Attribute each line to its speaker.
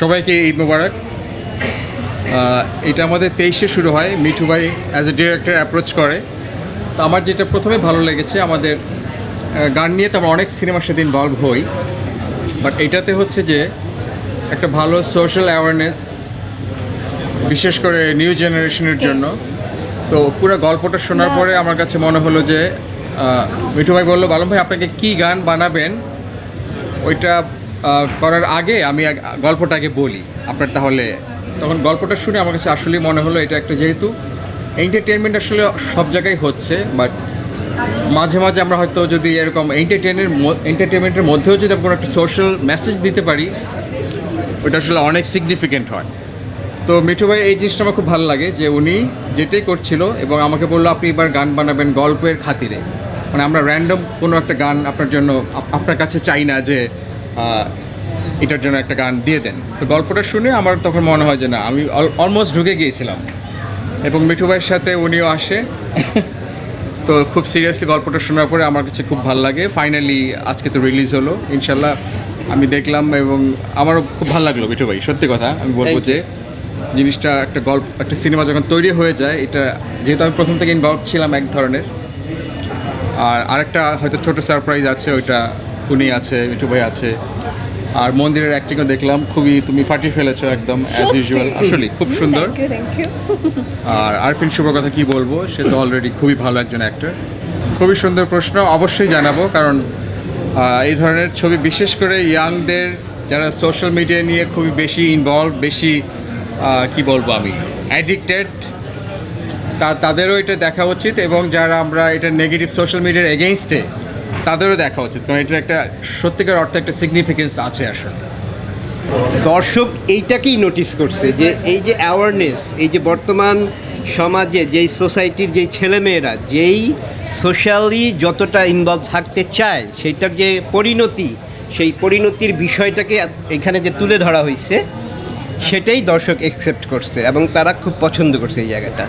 Speaker 1: সবাইকে ঈদ মোবারক। এটা আমাদের তেইশে শুরু হয়। মিঠু ভাই অ্যাজ এ ডিরেক্টর অ্যাপ্রোচ করে। তো আমার যেটা প্রথমে ভালো লেগেছে আমাদের গান নিয়ে তো আমরা অনেক সিনেমার সাথে ইনভলভ হই। বাট এটাতে হচ্ছে যে একটা ভালো সোশ্যাল অ্যাওয়ারনেস বিশেষ করে নিউ জেনারেশনের জন্য। তো পুরো গল্পটা শোনার পরে আমার কাছে মনে হলো যে মিঠু ভাই বলল বালম ভাই আপনাকে কি গান বানাবেন? ওইটা করার আগে আমি গল্পটাকে বলি। আপনার তাহলে তখন গল্পটা শুনে আমার কাছে আসলেই মনে হলো এটা একটা যেহেতু এন্টারটেনমেন্ট আসলে সব জায়গায় হচ্ছে বাট মাঝে মাঝে আমরা হয়তো যদি এরকম এন্টারটেনের এন্টারটেনমেন্টের মধ্যেও যদি কোনো একটা সোশ্যাল মেসেজ দিতে পারি, ওটা আসলে অনেক সিগনিফিকেন্ট হয়। তো মিঠু ভাই, এই জিনিসটা আমার খুব ভালো লাগে যে উনি যেটাই করছিল এবং আমাকে বলল, আপনি এবার গান বানাবেন গল্পের খাতিরে। মানে আমরা র্যান্ডম কোনো একটা গান আপনার জন্য আপনার কাছে চাই না যে এটার জন্য একটা গান দিয়ে দেন। তো গল্পটা শুনে আমার তখন মনে হয় যে না আমি অলমোস্ট ঢুকে গিয়েছিলাম। এবং মিঠু ভাইয়ের সাথে উনিও আসে। তো খুব সিরিয়াসলি গল্পটা শোনার পরে আমার কাছে খুব ভালো লাগে। ফাইনালি আজকে তো রিলিজ হলো। ইনশাল্লাহ আমি দেখলাম এবং আমারও খুব ভালো লাগল মিঠু ভাই সত্যি কথা আমি বলব যে জিনিসটা একটা গল্প একটা সিনেমা যখন তৈরি হয়ে যায় এটা যেহেতু আমি প্রথম থেকে ইনভলভ ছিলাম এক ধরনের। আর আরেকটা হয়তো ছোট সারপ্রাইজ আছে ওইটা উনি আছে মিঠু ভাই আছে। আর মন্দিরের অ্যাক্টিংও দেখলাম খুবই তুমি ফাটিয়ে ফেলেছো একদম অ্যাজ ইউজুয়াল আসলে খুব সুন্দর। আর আরফিন শুভর কথা কি বলব সে তো অলরেডি খুবই ভালো একজন অ্যাক্টর খুবই সুন্দর প্রশ্ন অবশ্যই জানাব কারণ এই ধরনের ছবি বিশেষ করে ইয়াংদের যারা সোশ্যাল মিডিয়া নিয়ে খুবই বেশি ইনভলভ বেশি কি বলব আমি অ্যাডিক্টেড তা তাদেরও এটা দেখা উচিত এবং যারা আমরা এটা নেগেটিভ সোশ্যাল মিডিয়ার এগেনস্টে তাদেরও দেখা উচিত, কারণ এটার একটা সত্যিকার অর্থে একটা সিগনিফিকেন্স আছে আসলে।
Speaker 2: দর্শক এইটাকেই নোটিস করছে যে এই যে অ্যাওয়ারনেস এই যে বর্তমান সমাজে যেই সোসাইটির যেই ছেলেমেয়েরা, যেই সোশ্যালি যতটা ইনভলভ থাকতে চায়, সেইটার যে পরিণতি, সেই পরিণতির বিষয়টাকে এখানে যে তুলে ধরা হয়েছে সেটাই দর্শক একসেপ্ট করছে এবং তারা খুব পছন্দ করছে এই জায়গাটা।